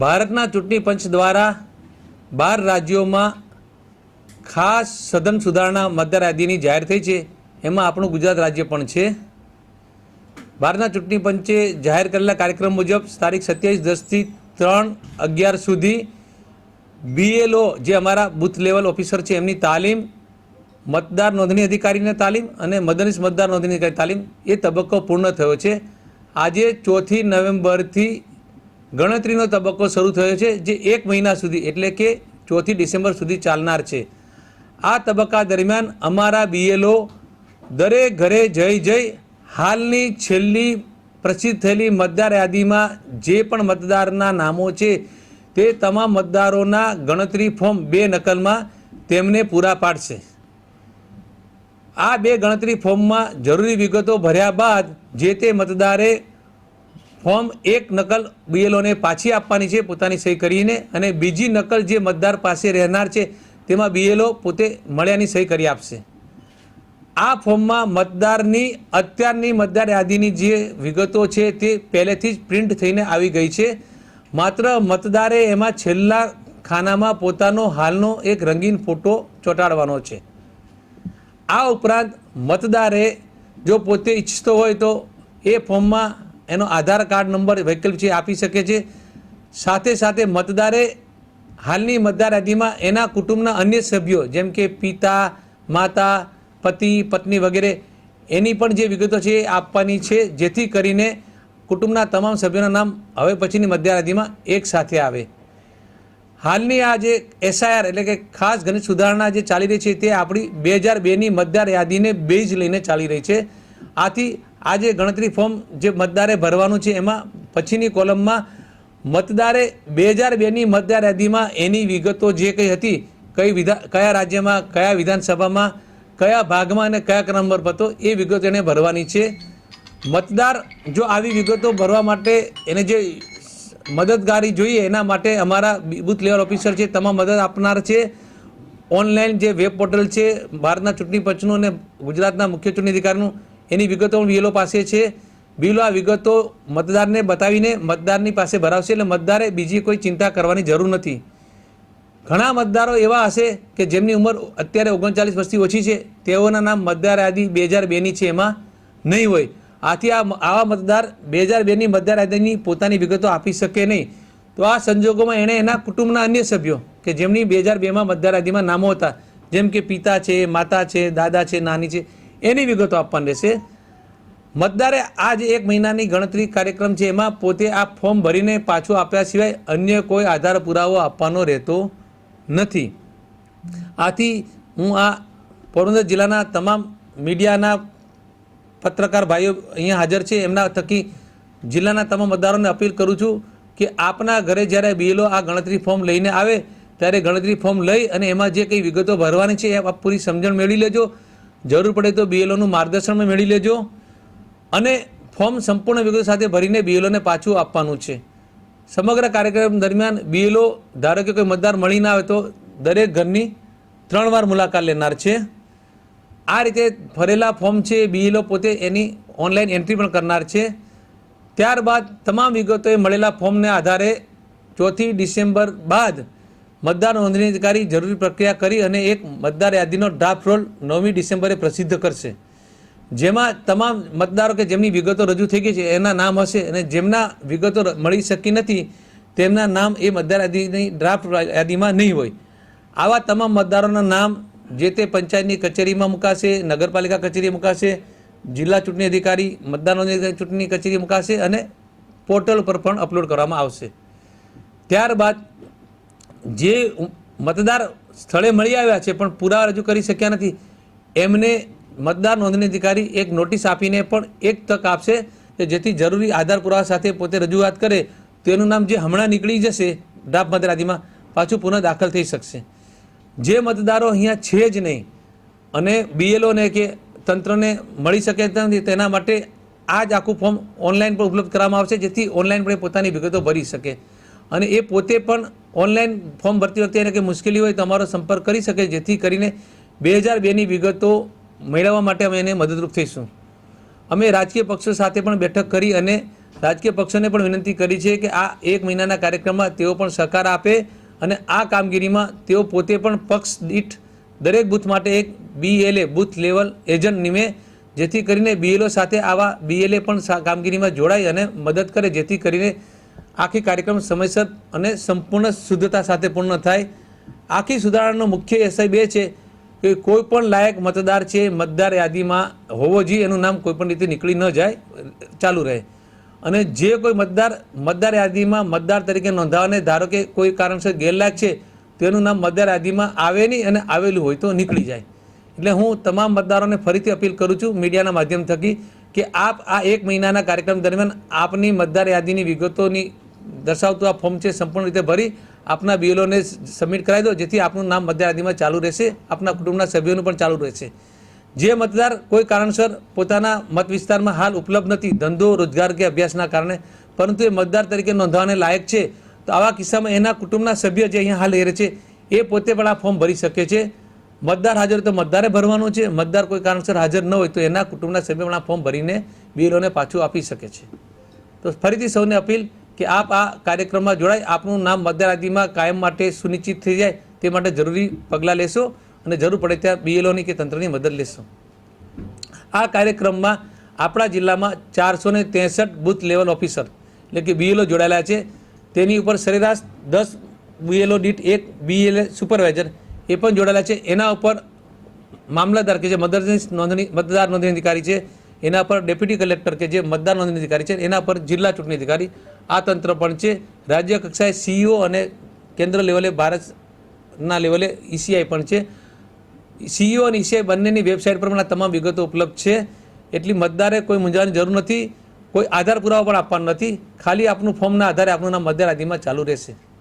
ભારતના ચૂંટણી પંચ દ્વારા બાર રાજ્યોમાં ખાસ સઘન સુધારણા મતદાર યાદીની જાહેર થઈ છે. એમાં આપણું ગુજરાત રાજ્ય પણ છે. ભારતના ચૂંટણી પંચે જાહેર કરેલા કાર્યક્રમ મુજબ તારીખ સત્યાવીસ દસથી ત્રણ અગિયાર સુધી બીએલઓ જે અમારા બૂથ લેવલ ઓફિસર છે, એમની તાલીમ, મતદાર નોંધણી અધિકારીને તાલીમ અને મદનીશ મતદાર નોંધણી અધિકારી તાલીમ એ તબક્કો પૂર્ણ થયો છે. આજે ચોથી નવેમ્બરથી ગણતરીનો તબક્કો શરૂ થયો છે, જે એક મહિના સુધી, એટલે કે ચોથી ડિસેમ્બર સુધી ચાલનાર છે. આ તબક્કા દરમિયાન અમારા બીએલઓ દરેક ઘરે જઈ જઈ હાલની છેલ્લી પ્રસિદ્ધ થયેલી મતદાર યાદીમાં જે પણ મતદારના નામો છે, તે તમામ મતદારોના ગણતરી ફોર્મ બે નકલમાં તેમને પૂરા પાડશે. આ બે ગણતરી ફોર્મમાં જરૂરી વિગતો ભર્યા બાદ જે તે મતદારે ફોર્મ એક નકલ બીએલઓને પાછી આપવાની છે, પોતાની સહી કરીને અને બીજી નકલ જે મતદાર પાસે રહેનાર છે, તેમાં બીએલઓ પોતે મળ્યાની સહી કરી આપશે. આ ફોર્મમાં મતદારની, અત્યારની મતદાર યાદીની જે વિગતો છે, તે પહેલેથી જ પ્રિન્ટ થઈને આવી ગઈ છે. માત્ર મતદારે એમાં છેલ્લા ખાનામાં પોતાનો હાલનો એક રંગીન ફોટો ચોંટાડવાનો છે. આ ઉપરાંત મતદારે જો પોતે ઈચ્છતો હોય તો એ ફોર્મમાં એનો આધાર કાર્ડ નંબર વૈકલ્પ છે આપી શકે છે. સાથે સાથે મતદારે હાલની મતદાર યાદીમાં એના કુટુંબના અન્ય સભ્યો, જેમ કે પિતા, માતા, પતિ, પત્ની વગેરે, એની પણ જે વિગતો છે એ આપવાની છે. જેથી કરીને કુટુંબના તમામ સભ્યોના નામ હવે પછીની મતદાર યાદીમાં એક સાથે આવે. હાલની આ જે એસઆઈઆર એટલે કે ખાસ ગણિત સુધારણા જે ચાલી રહી છે તે આપણી બે હજાર બેની મતદાર યાદીને બેઝ લઈને ચાલી રહી છે. આથી આ જે ગણતરી ફોર્મ જે મતદારે ભરવાનું છે, એમાં પછીની કોલમમાં મતદારે બે હજાર બેની મતદાર યાદીમાં એની વિગતો જે કંઈ હતી, કઈ વિધા, કયા રાજ્યમાં, કયા વિધાનસભામાં, કયા ભાગમાં અને કયા ક્રમ નંબર હતો, એ વિગતો એને ભરવાની છે. મતદાર જો આવી વિગતો ભરવા માટે એને જે મદદગારી જોઈએ, એના માટે અમારા બૂથ લેવલ ઓફિસર છે, તમામ મદદ આપનાર છે. ઓનલાઈન જે વેબ પોર્ટલ છે ભારતના ચૂંટણી પંચનું અને ગુજરાતના મુખ્ય ચૂંટણી અધિકારીનું એની વિગતો બીએલઓ પાસે છે. બિલો આ વિગતો મતદારને બતાવીને મતદારની પાસે ભરાવશે એટલે મતદારે બીજી કોઈ ચિંતા કરવાની જરૂર નથી. ઘણા મતદારો એવા હશે કે જેમની ઉંમર અત્યારે ઓગણચાલીસ વર્ષથી ઓછી છે. તેઓના નામ મતદાર યાદી બે હજાર બેની છે. એમાં નહીં હોય. આથી આ આવા મતદાર બે હજાર બેની મતદાર યાદીની પોતાની વિગતો આપી શકે નહીં. તો આ સંજોગોમાં એણે એના કુટુંબના અન્ય સભ્યો કે જેમની બે હજાર બેમાં મતદાર યાદીમાં નામો હતા. જેમ કે પિતા છે, માતા છે, દાદા છે, નાની છે એની વિગતો આપવાની રહેશે. મતદારે આ જે એક મહિનાની ગણતરી કાર્યક્રમ છે, એમાં પોતે આ ફોર્મ ભરીને પાછું આપ્યા સિવાય અન્ય કોઈ આધાર પુરાવો આપવાનો રહેતો નથી. આથી હું આ પોરબંદર જિલ્લાના તમામ મીડિયાના પત્રકાર ભાઈઓ અહીંયા હાજર છે, એમના થકી જિલ્લાના તમામ મતદારોને અપીલ કરું છું કે આપના ઘરે જ્યારે બીએલઓ આ ગણતરી ફોર્મ લઈને આવે, ત્યારે ગણતરી ફોર્મ લઈ અને એમાં જે કંઈ વિગતો ભરવાની છે એ આપ પૂરી સમજણ મેળવી લેજો. જરૂર પડે તો બીએલઓનું માર્ગદર્શન મેળવી લેજો. અને ફોર્મ સંપૂર્ણ વિગતો સાથે ભરીને બીએલઓને પાછું આપવાનું છે. સમગ્ર કાર્યક્રમ દરમિયાન બીએલઓ ધારો કે કોઈ મતદાર મળી ના આવે તો દરેક ઘરની ત્રણ વાર મુલાકાત લેનાર છે. આ રીતે ભરેલા ફોર્મ છે બીએલઓ પોતે એની ઓનલાઈન એન્ટ્રી પણ કરનાર છે. ત્યારબાદ તમામ વિગતોએ મળેલા ફોર્મને આધારે ચોથી ડિસેમ્બર બાદ મતદાર નોંધણી અધિકારી જરૂરી પ્રક્રિયા કરી અને એક મતદાર યાદીનો ડ્રાફ્ટ રોલ નવમી ડિસેમ્બરે પ્રસિદ્ધ કરશે. જેમાં તમામ મતદારો કે જેમની વિગતો રજૂ થઈ ગઈ છે, એના નામ હશે અને જેમના વિગતો મળી શકી નથી, તેમના નામ એ મતદાર યાદીની ડ્રાફ્ટ યાદીમાં નહીં હોય. આવા તમામ મતદારોના નામ જે તે પંચાયતની કચેરીમાં મુકાશે, નગરપાલિકા કચેરી મુકાશે, જિલ્લા ચૂંટણી અધિકારી, મતદાર નોંધણી ચૂંટણી કચેરી મુકાશે અને પોર્ટલ પર પણ અપલોડ કરવામાં આવશે. ત્યારબાદ જે મતદાર સ્થળે મળી આવ્યા છે પણ પુરાવા રજૂ કરી શક્યા નથી, એમને મતદાર નોંધણી અધિકારી એક નોટિસ આપીને પણ એક તક આપશે કે જેથી જરૂરી આધાર પુરાવા સાથે પોતે રજૂઆત કરે તેનું નામ જે હમણાં નીકળી જશે ડ્રાફ્ટ મતદાર યાદીમાં પાછું પુનઃ દાખલ થઈ શકશે. જે મતદારો અહીંયા છે જ નહીં, અને બીએલઓને કે તંત્રને મળી શકે નથી, તેના માટે આ જ આખું ફોર્મ ઓનલાઈન પણ ઉપલબ્ધ કરવામાં આવશે, જેથી ઓનલાઈન પણ પોતાની વિગતો ભરી શકે. અને એ પોતે પણ ઓનલાઈન ફોર્મ ભરતી વખતે એને કંઈ મુશ્કેલી હોય તો અમારો સંપર્ક કરી શકે, જેથી કરીને બે હજાર બેની વિગતો મેળવવા માટે અમે એને મદદરૂપ થઈશું. અમે રાજકીય પક્ષો સાથે પણ બેઠક કરી અને રાજકીય પક્ષોને પણ વિનંતી કરી છે કે આ એક મહિનાના કાર્યક્રમમાં તેઓ પણ સહકાર આપે અને આ કામગીરીમાં તેઓ પોતે પણ પક્ષ દીઠ દરેક બૂથ માટે એક બીએલએ બૂથ લેવલ એજન્ટ નિમે, જેથી કરીને બીએલઓ સાથે આવા બીએલએ પણ કામગીરીમાં જોડાય અને મદદ કરે, જેથી કરીને આખી કાર્યક્રમ સમયસર અને સંપૂર્ણ શુદ્ધતા સાથે પૂર્ણ થાય. આખી સુધારણાનો મુખ્ય એસઆઈ બે છે કે કોઈ પણ લાયક મતદાર છે, મતદાર યાદીમાં હોવો જોઈએ, એનું નામ કોઈ પણ રીતે નીકળી ન જાય, ચાલુ રહે. અને જે કોઈ મતદાર મતદાર યાદીમાં મતદાર તરીકે નોંધાવાને, ધારો કે કોઈ કારણસર ગેરલાયક છે તેનું નામ મતદાર યાદીમાં આવે નહીં અને આવેલું હોય તો નીકળી જાય. એટલે હું તમામ મતદારોને ફરીથી અપીલ કરું છું મીડિયાના માધ્યમ થકી કે આપ આ એક મહિનાના કાર્યક્રમ દરમિયાન આપની મતદાર યાદીની વિગતોની દર્શાવતું આ ફોર્મ છે સંપૂર્ણ રીતે ભરી. આપના બીએલઓને સબમિટ કરાવી દો, જેથી આપનું નામ મતદાર ચાલુ રહેશે, આપના કુટુંબના સભ્યોનું પણ ચાલુ રહેશે. જે મતદાર કોઈ કારણસર પોતાના મત વિસ્તારમાં હાલ ઉપલબ્ધ નથી, ધંધો, રોજગાર કે અભ્યાસના કારણે, પરંતુ એ મતદાર તરીકે નોંધવાને લાયક છે, તો આવા કિસ્સામાં એના કુટુંબના સભ્ય જે અહીંયા હાલ રહે છે, એ પોતે પણ આ ફોર્મ ભરી શકે છે. મતદાર હાજર તો મતદારે ભરવાનું છે, મતદાર કોઈ કારણસર હાજર ન હોય તો એના કુટુંબના સભ્ય પણ આ ફોર્મ ભરીને બીએલઓને પાછું આપી શકે છે. તો ફરીથી સૌને અપીલ કે આપ આ કાર્યક્રમમાં જોડાય, આપનું નામ યાદીમાં કાયમ માટે સુનિશ્ચિત થઈ જાય, તે માટે જરૂરી પગલાં લેશો અને જરૂર પડે ત્યાં બીએલઓની કે તંત્રની મદદ લેશો. આ કાર્યક્રમમાં આપણા જિલ્લામાં ચારસો ને ત્રેસઠ બૂથ લેવલ ઓફિસર, એટલે કે બીએલઓ જોડાયેલા છે. તેની ઉપર સરેરાશ દસ બીએલઓ દીઠ એક બીએલએ સુપરવાઇઝર એ પણ જોડાયેલા છે. એના ઉપર મામલતદાર, કે જે મતદારની નોંધણી, મતદાર નોંધણી અધિકારી છે એના પર ડેપ્યુટી કલેક્ટર કે જે મતદાર નોંધણી અધિકારી છે, એના પર જિલ્લા ચૂંટણી અધિકારી. આ તંત્ર પણ છે. રાજ્ય કક્ષાએ સીઈઓ અને કેન્દ્ર લેવલે ભારતના લેવલે ઈસીઆઈ પણ છે. સીઈઓ અને ઈસીઆઈ બંનેની વેબસાઇટ પર પણ આ તમામ વિગતો ઉપલબ્ધ છે. એટલી મતદારે કોઈ મૂંઝાવાની જરૂર નથી. કોઈ આધાર પુરાવા પણ આપવાનો નથી. ખાલી આપનું ફોર્મના આધારે આપનું નામ મતદાર યાદીમાં ચાલુ રહેશે.